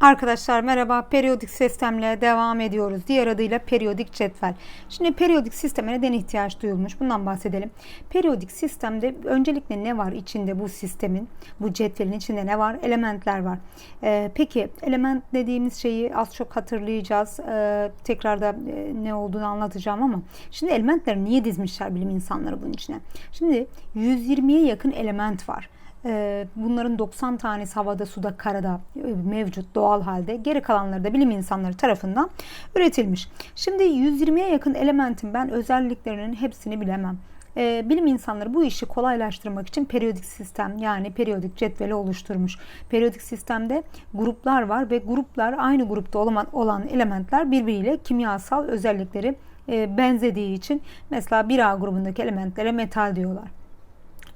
Arkadaşlar merhaba. Periyodik sistemle devam ediyoruz. Diğer adıyla periyodik cetvel. Şimdi periyodik sisteme neden ihtiyaç duyulmuş? Bundan bahsedelim. Periyodik sistemde öncelikle ne var içinde bu sistemin? Bu cetvelin içinde ne var? Elementler var. Ee, peki element dediğimiz şeyi az çok hatırlayacağız. Ee, tekrar da e, ne olduğunu anlatacağım ama şimdi elementleri niye dizmişler bilim insanları bunun içine? Şimdi 120'ye yakın element var. Ee, bunların 90 tanesi havada, suda, karada e, mevcut doğal halde. Geri kalanları da bilim insanları tarafından üretilmiş. Şimdi 120'ye yakın elementin ben özelliklerinin hepsini bilemem. Ee, bilim insanları bu işi kolaylaştırmak için periyodik sistem yani periyodik cetveli oluşturmuş. Periyodik sistemde gruplar var ve gruplar aynı grupta olan, olan elementler birbiriyle kimyasal özellikleri e, benzediği için mesela 1A grubundaki elementlere metal diyorlar.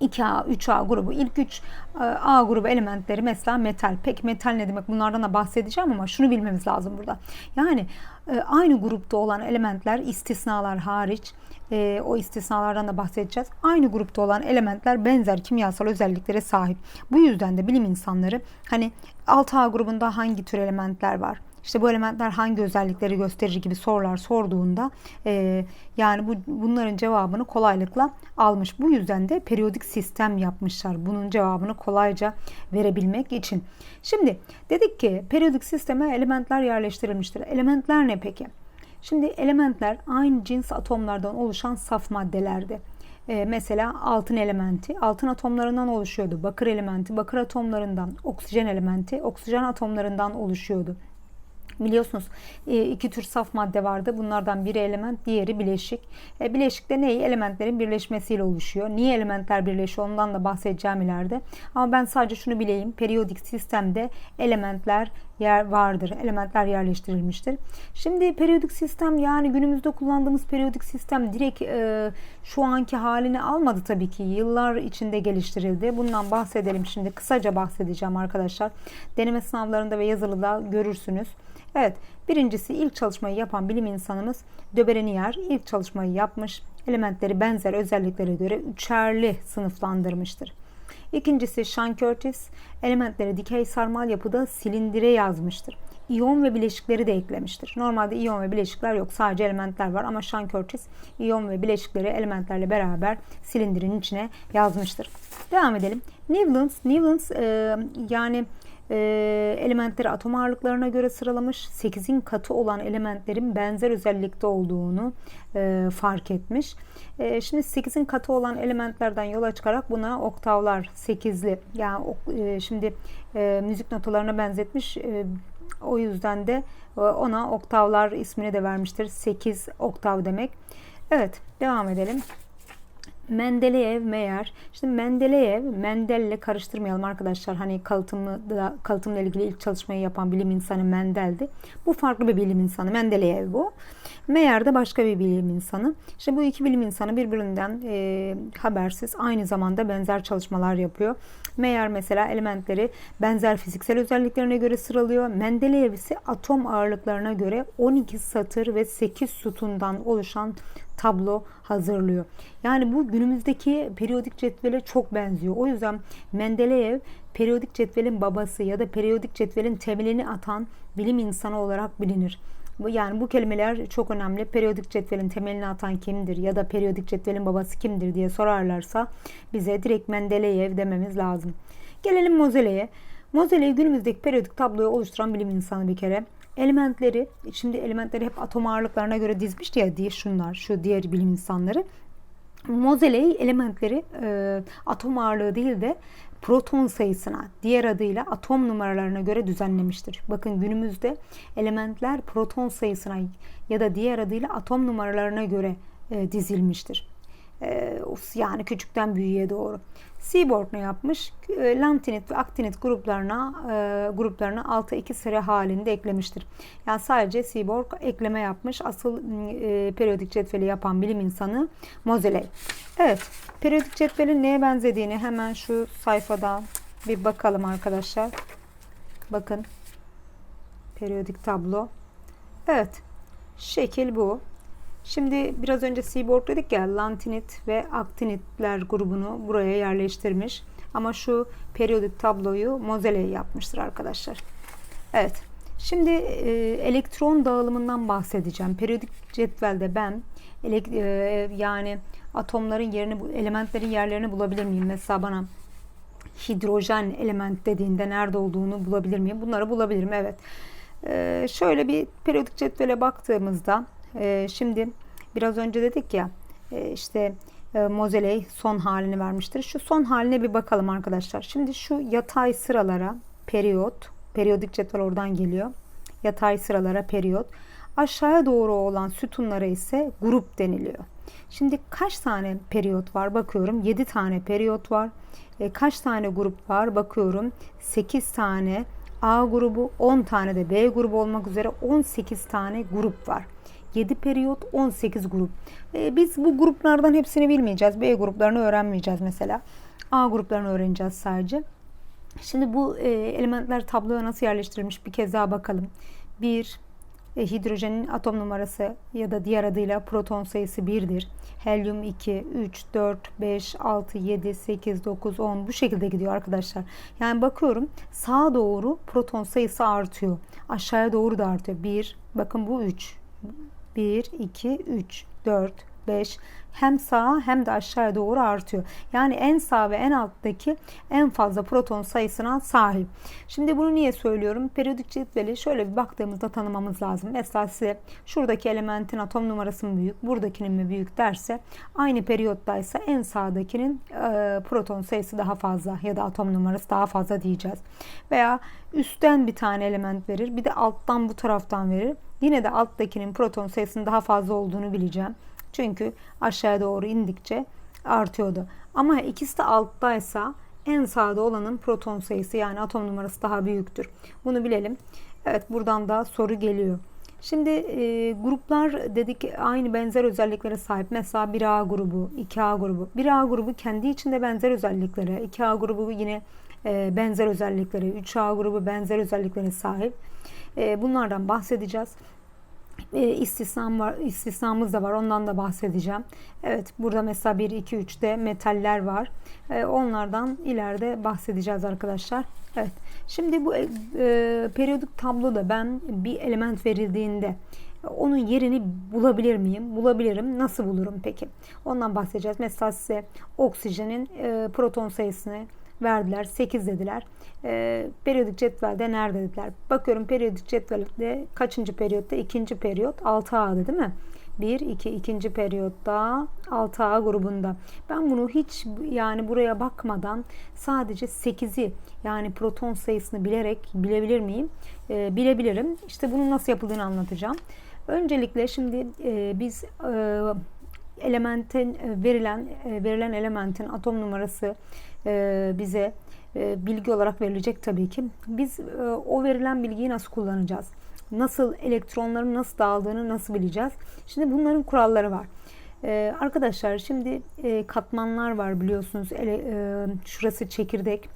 2A, 3A grubu, ilk 3 e, A grubu elementleri mesela metal. Peki metal ne demek? Bunlardan da bahsedeceğim ama şunu bilmemiz lazım burada. Yani e, aynı grupta olan elementler istisnalar hariç e, o istisnalardan da bahsedeceğiz. Aynı grupta olan elementler benzer kimyasal özelliklere sahip. Bu yüzden de bilim insanları hani 6A grubunda hangi tür elementler var? İşte bu elementler hangi özellikleri gösterir gibi sorular sorduğunda e, yani bu bunların cevabını kolaylıkla almış. Bu yüzden de periyodik sistem yapmışlar. Bunun cevabını kolayca verebilmek için. Şimdi dedik ki periyodik sisteme elementler yerleştirilmiştir. Elementler ne peki? Şimdi elementler aynı cins atomlardan oluşan saf maddelerdi. Ee, mesela altın elementi altın atomlarından oluşuyordu. Bakır elementi bakır atomlarından, oksijen elementi oksijen atomlarından oluşuyordu. Biliyorsunuz e, iki tür saf madde vardı. Bunlardan biri element, diğeri bileşik. E, bileşik de neyi? Elementlerin birleşmesiyle oluşuyor. Niye elementler birleşiyor? Ondan da bahsedeceğim ileride. Ama ben sadece şunu bileyim. Periyodik sistemde elementler yer vardır. Elementler yerleştirilmiştir. Şimdi periyodik sistem yani günümüzde kullandığımız periyodik sistem direkt e, şu anki halini almadı tabii ki. Yıllar içinde geliştirildi. Bundan bahsedelim şimdi. Kısaca bahsedeceğim arkadaşlar. Deneme sınavlarında ve yazılıda görürsünüz. Evet, birincisi ilk çalışmayı yapan bilim insanımız Döbereniyer ilk çalışmayı yapmış. Elementleri benzer özelliklere göre üçerli sınıflandırmıştır. İkincisi Sean Curtis elementleri dikey sarmal yapıda silindire yazmıştır. İyon ve bileşikleri de eklemiştir. Normalde iyon ve bileşikler yok. Sadece elementler var ama Sean Curtis iyon ve bileşikleri elementlerle beraber silindirin içine yazmıştır. Devam edelim. Newlands, Newlands e, yani e, elementleri atom ağırlıklarına göre sıralamış. 8'in katı olan elementlerin benzer özellikte olduğunu e, fark etmiş. E, şimdi 8'in katı olan elementlerden yola çıkarak buna oktavlar 8'li yani e, şimdi e, müzik notalarına benzetmiş. E, o yüzden de e, ona oktavlar ismini de vermiştir. 8 oktav demek. Evet devam edelim. Mendeleev, Meyer. Şimdi Mendeleev, Mendel'le karıştırmayalım arkadaşlar. Hani kalıtımı da kalıtımla ilgili ilk çalışmayı yapan bilim insanı Mendel'di. Bu farklı bir bilim insanı. Mendeleev bu. Meyer de başka bir bilim insanı. İşte bu iki bilim insanı birbirinden e, habersiz aynı zamanda benzer çalışmalar yapıyor. Meyer mesela elementleri benzer fiziksel özelliklerine göre sıralıyor. Mendeleev ise atom ağırlıklarına göre 12 satır ve 8 sütundan oluşan tablo hazırlıyor. Yani bu günümüzdeki periyodik cetvele çok benziyor. O yüzden Mendeleev periyodik cetvelin babası ya da periyodik cetvelin temelini atan bilim insanı olarak bilinir. Yani bu kelimeler çok önemli. Periyodik cetvelin temelini atan kimdir ya da periyodik cetvelin babası kimdir diye sorarlarsa bize direkt Mendeleev dememiz lazım. Gelelim Mozele'ye. Mozele günümüzdeki periyodik tabloyu oluşturan bilim insanı bir kere. Elementleri, şimdi elementleri hep atom ağırlıklarına göre dizmişti ya diye şunlar, şu diğer bilim insanları. Mozele elementleri e, atom ağırlığı değil de proton sayısına, diğer adıyla atom numaralarına göre düzenlemiştir. Bakın günümüzde elementler proton sayısına ya da diğer adıyla atom numaralarına göre e, dizilmiştir. E, yani küçükten büyüğe doğru. Seaborg ne yapmış? E, lantinit ve aktinit gruplarına gruplarına 6-2 sıra halinde eklemiştir. Yani sadece Seaborg ekleme yapmış. Asıl e, periyodik cetveli yapan bilim insanı Moseley. Evet, periyodik cetvelin neye benzediğini hemen şu sayfada bir bakalım arkadaşlar. Bakın. Periyodik tablo. Evet. Şekil bu. Şimdi biraz önce seaboard dedik ya lantinit ve aktinitler grubunu buraya yerleştirmiş. Ama şu periyodik tabloyu Mozele yapmıştır arkadaşlar. Evet. Şimdi e, elektron dağılımından bahsedeceğim. Periyodik cetvelde ben elek- e, yani atomların yerini, elementlerin yerlerini bulabilir miyim? Mesela bana hidrojen element dediğinde nerede olduğunu bulabilir miyim? Bunları bulabilirim. Evet. E, şöyle bir periyodik cetvele baktığımızda e, şimdi biraz önce dedik ya e, işte e, Moseley son halini vermiştir. Şu son haline bir bakalım arkadaşlar. Şimdi şu yatay sıralara periyot, periyodik cetvel oradan geliyor. Yatay sıralara periyot. Aşağıya doğru olan sütunlara ise grup deniliyor. Şimdi kaç tane periyot var bakıyorum. 7 tane periyot var. E, kaç tane grup var bakıyorum. 8 tane A grubu, 10 tane de B grubu olmak üzere 18 tane grup var. 7 periyot 18 grup. E, biz bu gruplardan hepsini bilmeyeceğiz. B gruplarını öğrenmeyeceğiz mesela. A gruplarını öğreneceğiz sadece. Şimdi bu e, elementler tabloya nasıl yerleştirilmiş bir kez daha bakalım. 1 e, hidrojenin atom numarası ya da diğer adıyla proton sayısı 1'dir. Helyum 2, 3, 4, 5, 6, 7, 8, 9, 10 bu şekilde gidiyor arkadaşlar. Yani bakıyorum sağa doğru proton sayısı artıyor. Aşağıya doğru da artıyor. 1, bakın bu 3. 1, 2, 3, 4, 5 hem sağa hem de aşağıya doğru artıyor. Yani en sağ ve en alttaki en fazla proton sayısına sahip. Şimdi bunu niye söylüyorum? Periyodik cetveli şöyle bir baktığımızda tanımamız lazım. Mesela size şuradaki elementin atom numarası mı büyük, buradakinin mi büyük derse aynı periyottaysa en sağdakinin e, proton sayısı daha fazla ya da atom numarası daha fazla diyeceğiz. Veya üstten bir tane element verir, bir de alttan bu taraftan verir. Yine de alttakinin proton sayısının daha fazla olduğunu bileceğim. Çünkü aşağıya doğru indikçe artıyordu. Ama ikisi de alttaysa en sağda olanın proton sayısı yani atom numarası daha büyüktür. Bunu bilelim. Evet buradan da soru geliyor. Şimdi e, gruplar dedik aynı benzer özelliklere sahip. Mesela 1A grubu, 2A grubu. 1A grubu kendi içinde benzer özelliklere, 2A grubu yine e, benzer özelliklere, 3A grubu benzer özelliklere sahip. E, bunlardan bahsedeceğiz e, istisnam var, istisnamız da var. Ondan da bahsedeceğim. Evet, burada mesela 1, 2, 3'te metaller var. E, onlardan ileride bahsedeceğiz arkadaşlar. Evet. Şimdi bu e, periyodik tabloda ben bir element verildiğinde onun yerini bulabilir miyim? Bulabilirim. Nasıl bulurum peki? Ondan bahsedeceğiz. Mesela size oksijenin e, proton sayısını verdiler. 8 dediler. E, periyodik cetvelde nerede dediler. Bakıyorum periyodik cetvelde kaçıncı periyotta? İkinci periyot 6A'da değil mi? 1, 2, ikinci periyotta 6A grubunda. Ben bunu hiç yani buraya bakmadan sadece 8'i yani proton sayısını bilerek bilebilir miyim? E, bilebilirim. İşte bunun nasıl yapıldığını anlatacağım. Öncelikle şimdi e, biz e, elementin e, verilen e, verilen elementin atom numarası e, bize bilgi olarak verilecek tabii ki. Biz o verilen bilgiyi nasıl kullanacağız? Nasıl elektronların nasıl dağıldığını nasıl bileceğiz? Şimdi bunların kuralları var. Arkadaşlar şimdi katmanlar var biliyorsunuz. Şurası çekirdek.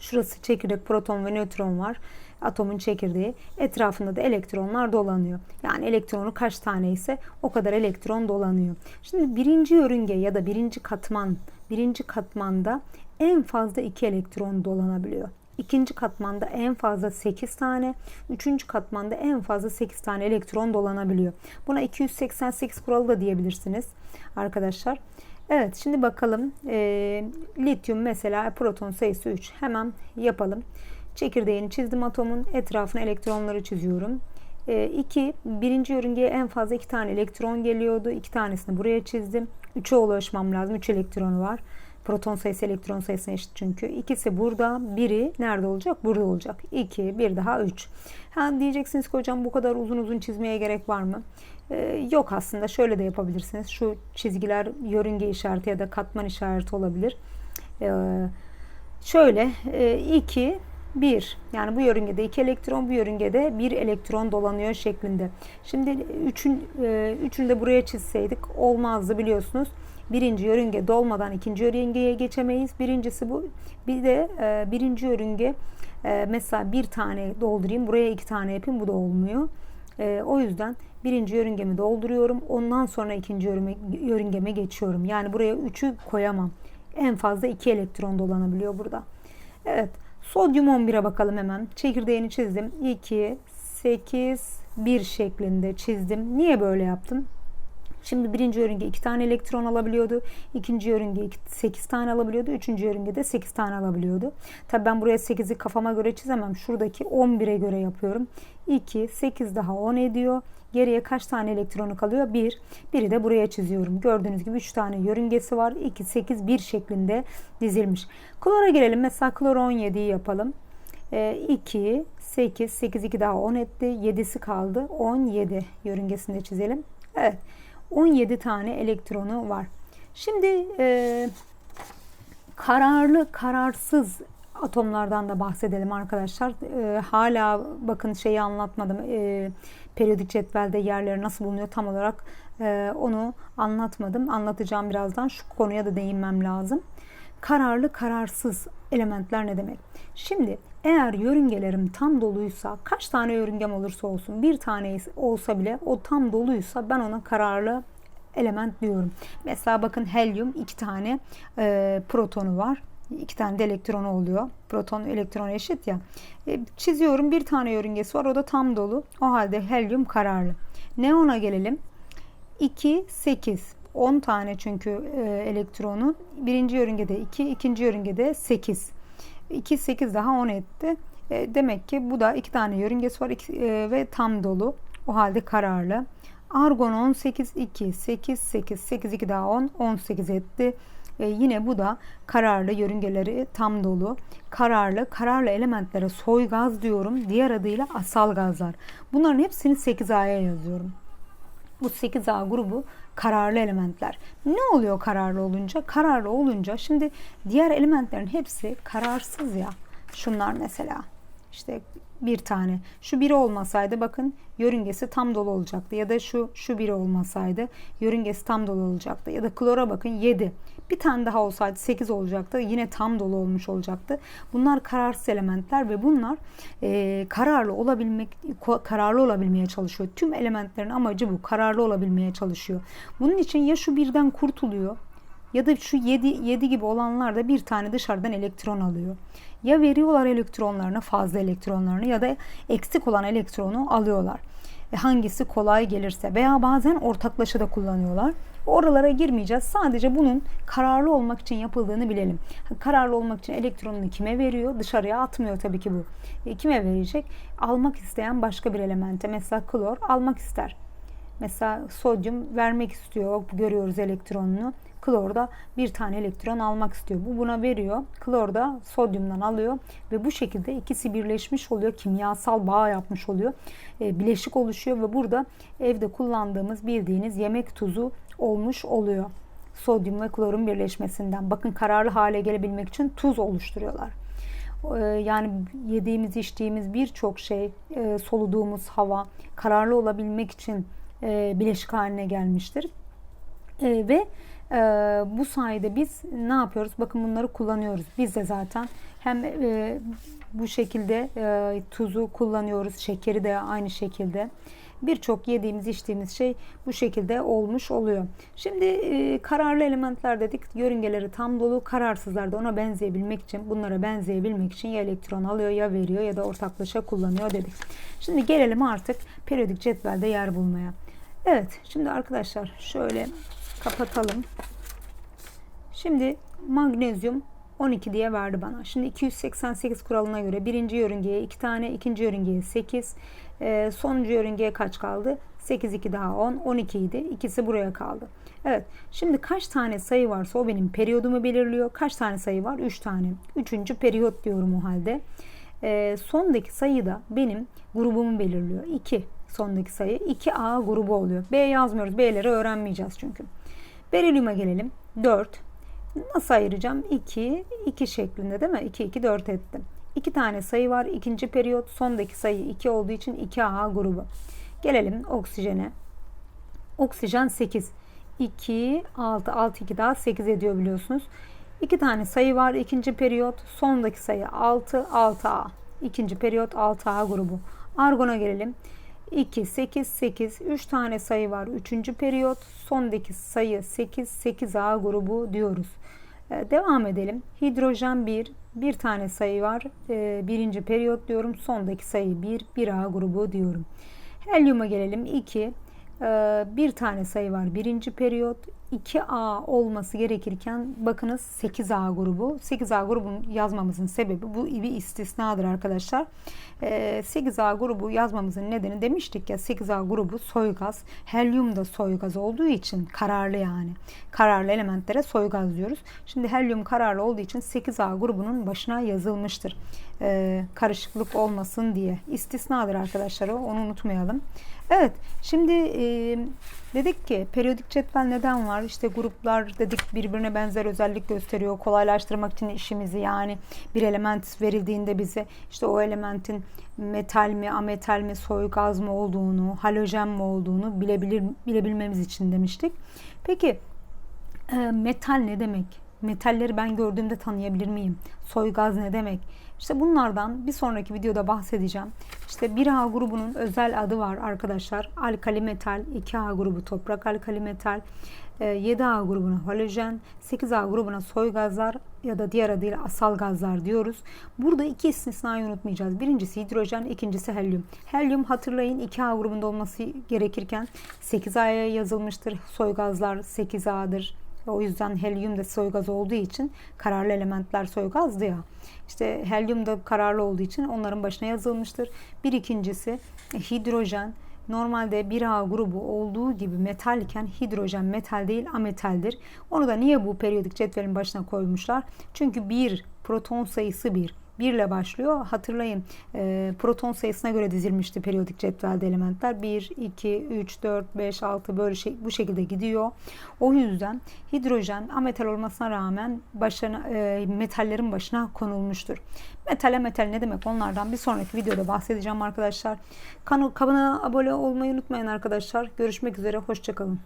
Şurası çekirdek proton ve nötron var. Atomun çekirdeği. Etrafında da elektronlar dolanıyor. Yani elektronu kaç tane ise o kadar elektron dolanıyor. Şimdi birinci yörünge ya da birinci katman birinci katmanda en fazla 2 elektron dolanabiliyor. İkinci katmanda en fazla 8 tane, üçüncü katmanda en fazla 8 tane elektron dolanabiliyor. Buna 288 kuralı da diyebilirsiniz arkadaşlar. Evet şimdi bakalım e, lityum mesela proton sayısı 3 hemen yapalım. Çekirdeğini çizdim atomun etrafına elektronları çiziyorum. 2. E, birinci yörüngeye en fazla 2 tane elektron geliyordu. 2 tanesini buraya çizdim. 3'e ulaşmam lazım. 3 elektronu var. Proton sayısı elektron sayısına eşit çünkü. İkisi burada, biri nerede olacak? Burada olacak. 2, bir daha 3. Ha diyeceksiniz ki hocam bu kadar uzun uzun çizmeye gerek var mı? Ee, yok aslında şöyle de yapabilirsiniz. Şu çizgiler yörünge işareti ya da katman işareti olabilir. Ee, şöyle 2 e, 1 yani bu yörüngede 2 elektron bu yörüngede 1 elektron dolanıyor şeklinde. Şimdi 3'ün e, üçünü de buraya çizseydik olmazdı biliyorsunuz birinci yörünge dolmadan ikinci yörüngeye geçemeyiz. Birincisi bu. Bir de e, birinci yörünge e, mesela bir tane doldurayım. Buraya iki tane yapayım. Bu da olmuyor. O yüzden birinci yörüngemi dolduruyorum. Ondan sonra ikinci yörüngeme geçiyorum. Yani buraya üçü koyamam. En fazla iki elektron dolanabiliyor burada. Evet. Sodyum 11'e bakalım hemen. Çekirdeğini çizdim. 2, 8, 1 şeklinde çizdim. Niye böyle yaptım? Şimdi birinci yörünge 2 tane elektron alabiliyordu. ikinci yörünge 8 tane alabiliyordu. Üçüncü yörünge de 8 tane alabiliyordu. Tabi ben buraya 8'i kafama göre çizemem. Şuradaki 11'e göre yapıyorum. 2, 8 daha 10 ediyor. Geriye kaç tane elektronu kalıyor? 1. Biri de buraya çiziyorum. Gördüğünüz gibi 3 tane yörüngesi var. 2, 8, 1 şeklinde dizilmiş. Klora gelelim. Mesela klor 17'yi yapalım. 2, 8, 8, 2 daha 10 etti. 7'si kaldı. 17 yörüngesinde çizelim. Evet. 17 tane elektronu var. Şimdi e, kararlı, kararsız atomlardan da bahsedelim arkadaşlar. E, hala bakın şeyi anlatmadım. E, periyodik cetvelde yerleri nasıl bulunuyor tam olarak e, onu anlatmadım. Anlatacağım birazdan. Şu konuya da değinmem lazım. Kararlı, kararsız elementler ne demek? Şimdi eğer yörüngelerim tam doluysa kaç tane yörüngem olursa olsun bir tane olsa bile o tam doluysa ben ona kararlı element diyorum. Mesela bakın helyum iki tane e, protonu var. iki tane de elektronu oluyor. Proton elektron eşit ya. E, çiziyorum bir tane yörüngesi var o da tam dolu. O halde helyum kararlı. Neona gelelim. 2, 8. 10 tane çünkü e, elektronu. Birinci yörüngede 2, ikinci yörüngede 8. 2, 8 daha 10 etti. E, demek ki bu da iki tane yörüngesi var e, ve tam dolu. O halde kararlı. Argon 18, 2, 8, 8, 8, 2 daha 10, 18 etti. E, yine bu da kararlı yörüngeleri tam dolu. Kararlı, kararlı elementlere soy gaz diyorum. Diğer adıyla asal gazlar. Bunların hepsini 8A'ya yazıyorum. Bu 8A grubu kararlı elementler. Ne oluyor kararlı olunca? Kararlı olunca şimdi diğer elementlerin hepsi kararsız ya. Şunlar mesela. İşte bir tane. Şu biri olmasaydı bakın yörüngesi tam dolu olacaktı. Ya da şu şu biri olmasaydı yörüngesi tam dolu olacaktı. Ya da klora bakın 7. Bir tane daha olsaydı 8 olacaktı. Yine tam dolu olmuş olacaktı. Bunlar kararsız elementler ve bunlar e, kararlı olabilmek kararlı olabilmeye çalışıyor. Tüm elementlerin amacı bu. Kararlı olabilmeye çalışıyor. Bunun için ya şu birden kurtuluyor ya da şu 7, 7 gibi olanlar da bir tane dışarıdan elektron alıyor. Ya veriyorlar elektronlarını, fazla elektronlarını ya da eksik olan elektronu alıyorlar. E hangisi kolay gelirse veya bazen ortaklaşa da kullanıyorlar. Oralara girmeyeceğiz. Sadece bunun kararlı olmak için yapıldığını bilelim. Kararlı olmak için elektronunu kime veriyor? Dışarıya atmıyor tabii ki bu. E, kime verecek? Almak isteyen başka bir elemente. Mesela klor almak ister. Mesela sodyum vermek istiyor. Görüyoruz elektronunu. Klor da bir tane elektron almak istiyor. Bu buna veriyor. Klor da sodyumdan alıyor ve bu şekilde ikisi birleşmiş oluyor. Kimyasal bağ yapmış oluyor. E, bileşik oluşuyor ve burada evde kullandığımız bildiğiniz yemek tuzu olmuş oluyor. Sodyum ve klorun birleşmesinden. Bakın kararlı hale gelebilmek için tuz oluşturuyorlar e, yani yediğimiz içtiğimiz birçok şey e, soluduğumuz hava kararlı olabilmek için e, bileşik haline gelmiştir ve e, bu sayede biz ne yapıyoruz? Bakın bunları kullanıyoruz. Biz de zaten hem e, bu şekilde e, tuzu kullanıyoruz. Şekeri de aynı şekilde. Birçok yediğimiz içtiğimiz şey bu şekilde olmuş oluyor. Şimdi e, kararlı elementler dedik. Yörüngeleri tam dolu. Kararsızlar da ona benzeyebilmek için, bunlara benzeyebilmek için ya elektron alıyor ya veriyor ya da ortaklaşa kullanıyor dedik. Şimdi gelelim artık periyodik cetvelde yer bulmaya. Evet şimdi arkadaşlar şöyle kapatalım. Şimdi magnezyum 12 diye verdi bana. Şimdi 288 kuralına göre birinci yörüngeye 2 tane, ikinci yörüngeye 8, e, sonuncu yörüngeye kaç kaldı? 8, 2 daha 10, 12 idi. İkisi buraya kaldı. Evet, şimdi kaç tane sayı varsa o benim periyodumu belirliyor. Kaç tane sayı var? 3 tane. Üçüncü periyot diyorum o halde. E, sondaki sayı da benim grubumu belirliyor. 2 sondaki sayı 2A grubu oluyor. B yazmıyoruz. B'leri öğrenmeyeceğiz çünkü. Berilyuma gelelim. 4. Nasıl ayıracağım? 2, 2 şeklinde değil mi? 2, 2, 4 ettim. 2 tane sayı var. İkinci periyot. Sondaki sayı 2 olduğu için 2A grubu. Gelelim oksijene. Oksijen 8. 2, 6, 6, 2 daha 8 ediyor biliyorsunuz. 2 tane sayı var. İkinci periyot. Sondaki sayı 6, 6A. İkinci periyot 6A grubu. Argona gelelim. 2, 8, 8. 3 tane sayı var. Üçüncü periyot. Sondaki sayı 8, 8A grubu diyoruz. Ee, devam edelim. Hidrojen 1, Bir tane sayı var. Ee, birinci periyot diyorum. Sondaki sayı 1. 1A grubu diyorum. Helyuma gelelim. 2. Ee, bir tane sayı var. Birinci periyot 2A olması gerekirken bakınız 8A grubu. 8A grubunu yazmamızın sebebi bu bir istisnadır arkadaşlar. Ee, 8A grubu yazmamızın nedeni demiştik ya 8A grubu soygaz. Helyum da soygaz olduğu için kararlı yani. Kararlı elementlere soygaz diyoruz. Şimdi helyum kararlı olduğu için 8A grubunun başına yazılmıştır. Ee, karışıklık olmasın diye. İstisnadır arkadaşlar o. Onu unutmayalım. Evet. Şimdi e, dedik ki periyodik cetvel neden var? İşte gruplar dedik birbirine benzer özellik gösteriyor. Kolaylaştırmak için işimizi yani bir element verildiğinde bize işte o elementin metal mi, ametal mi, soygaz mı olduğunu, halojen mi olduğunu bilebilir bilebilmemiz için demiştik. Peki e, metal ne demek? Metalleri ben gördüğümde tanıyabilir miyim? Soygaz ne demek? İşte bunlardan bir sonraki videoda bahsedeceğim. İşte 1A grubunun özel adı var arkadaşlar. Alkali metal, 2A grubu toprak alkali metal, 7A grubuna halojen, 8A grubuna soy gazlar ya da diğer adıyla asal gazlar diyoruz. Burada iki istisnayı unutmayacağız. Birincisi hidrojen, ikincisi helyum. Helyum hatırlayın 2A grubunda olması gerekirken 8A'ya yazılmıştır. Soy gazlar 8A'dır. O yüzden helyum da soygaz olduğu için kararlı elementler soygazdı ya. İşte helyum da kararlı olduğu için onların başına yazılmıştır. Bir ikincisi hidrojen normalde 1A grubu olduğu gibi metal iken hidrojen metal değil ametaldir. Onu da niye bu periyodik cetvelin başına koymuşlar? Çünkü bir proton sayısı bir. 1 ile başlıyor. Hatırlayın e, proton sayısına göre dizilmişti periyodik cetvelde elementler. 1, 2, 3, 4, 5, 6 böyle şey, bu şekilde gidiyor. O yüzden hidrojen ametal olmasına rağmen başına, e, metallerin başına konulmuştur. Metale metal ne demek onlardan bir sonraki videoda bahsedeceğim arkadaşlar. Kanal, kanala abone olmayı unutmayın arkadaşlar. Görüşmek üzere. Hoşçakalın.